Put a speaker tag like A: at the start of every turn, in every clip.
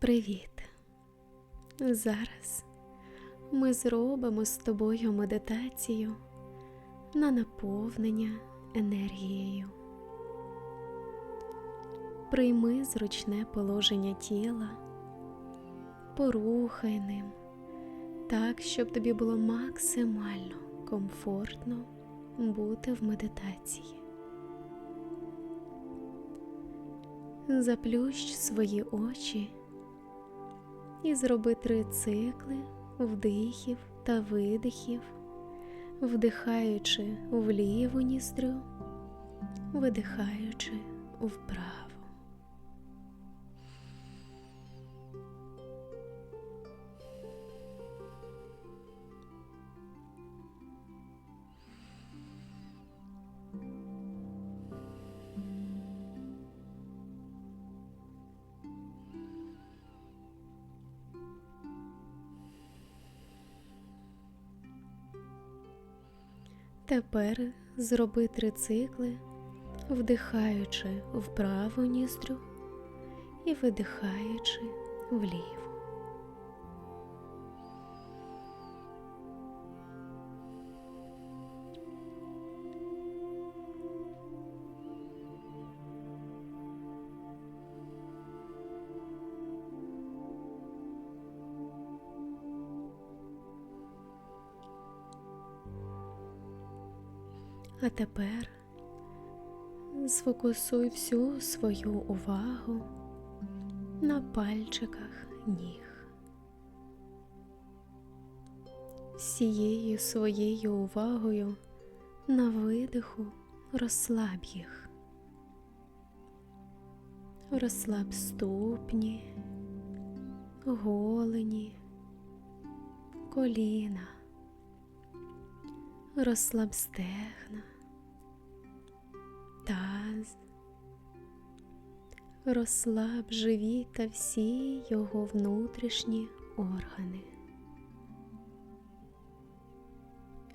A: Привіт! Зараз ми зробимо з тобою медитацію на наповнення енергією. Прийми зручне положення тіла, порухай ним так, щоб тобі було максимально комфортно бути в медитації. Заплющ свої очі і зроби три цикли вдихів та видихів, вдихаючи в ліву ніздрю, видихаючи вправо. Тепер зроби три цикли, вдихаючи в праву ніздрю і видихаючи вліву. А тепер сфокусуй всю свою увагу на пальчиках ніг. Всією своєю увагою на видиху розслаб їх. Розслаб ступні, голені, коліна, розслаб стегна, таз, розслаб живіт та всі його внутрішні органи.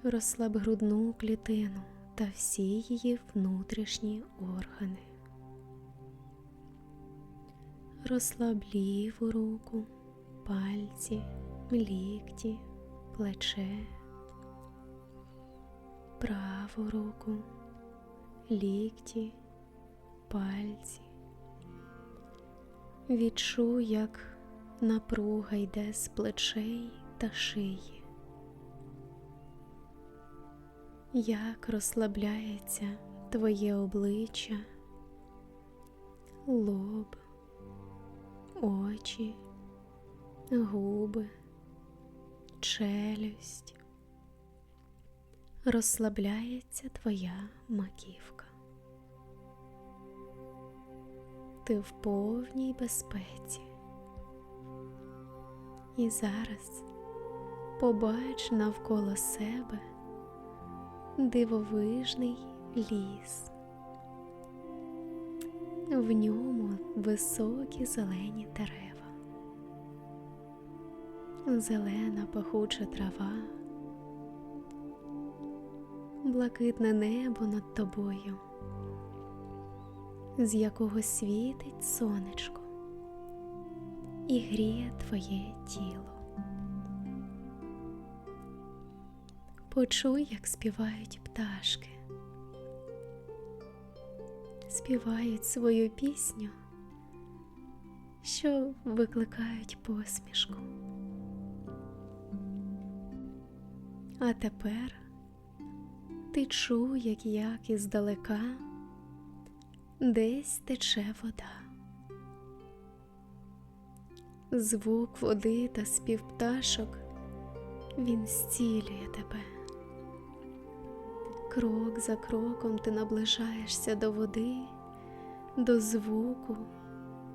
A: Розслаб грудну клітину та всі її внутрішні органи. Розслаб ліву руку, пальці, лікті, плече, праву руку, лікті, пальці. Відчуй, як напруга йде з плечей та шиї, як розслабляється твоє обличчя, лоб, очі, губи, челюсть. Розслабляється твоя маківка. Ти в повній безпеці. І зараз побач навколо себе дивовижний ліс. В ньому високі зелені дерева, зелена пахуча трава, блакитне небо над тобою, з якого світить сонечко і гріє твоє тіло. Почуй, як співають пташки, співають свою пісню, що викликають посмішку. А тепер ти чуй, як як іздалека десь тече вода. Звук води та спів пташок він зцілює тебе. Крок за кроком ти наближаєшся до води, до звуку,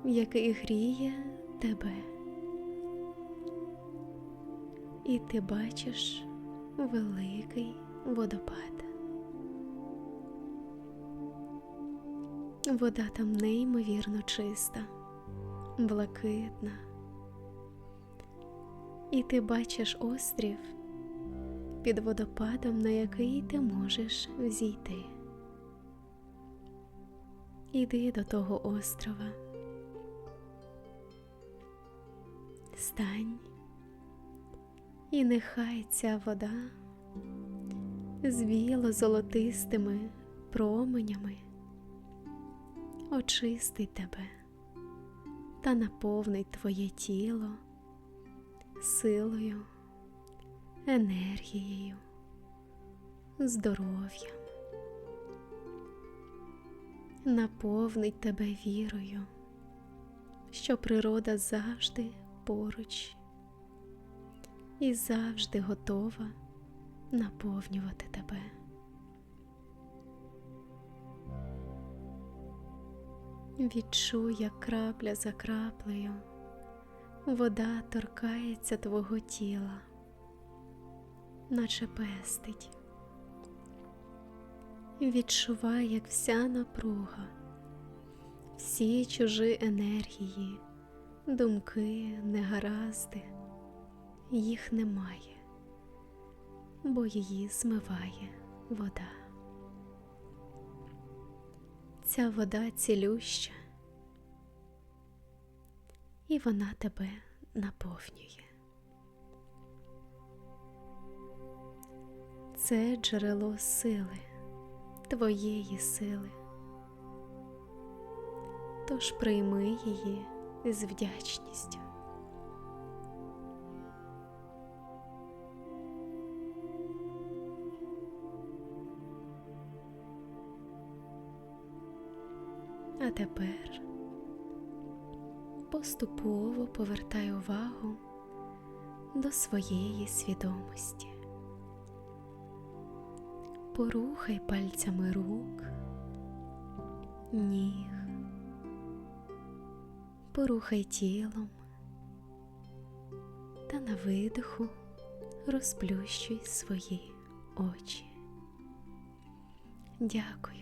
A: який гріє тебе. І ти бачиш великий водопад. Вода там неймовірно чиста, блакитна. І ти бачиш острів під водопадом, на який ти можеш взійти. Іди до того острова. Стань, і нехай ця вода з біло-золотистими променями очистить тебе та наповнить твоє тіло силою, енергією, здоров'ям, наповнить тебе вірою, що природа завжди поруч і завжди готова наповнювати тебе. Відчуй, як крапля за краплею вода торкається твого тіла, наче пестить. Відчувай, як вся напруга, всі чужі енергії, думки, негаразди, їх немає, бо її змиває вода. Ця вода цілюща, і вона тебе наповнює. Це джерело сили, твоєї сили. Тож прийми її з вдячністю. А тепер поступово повертай увагу до своєї свідомості. Порухай пальцями рук, ніг, порухай тілом та на видиху розплющуй свої очі. Дякую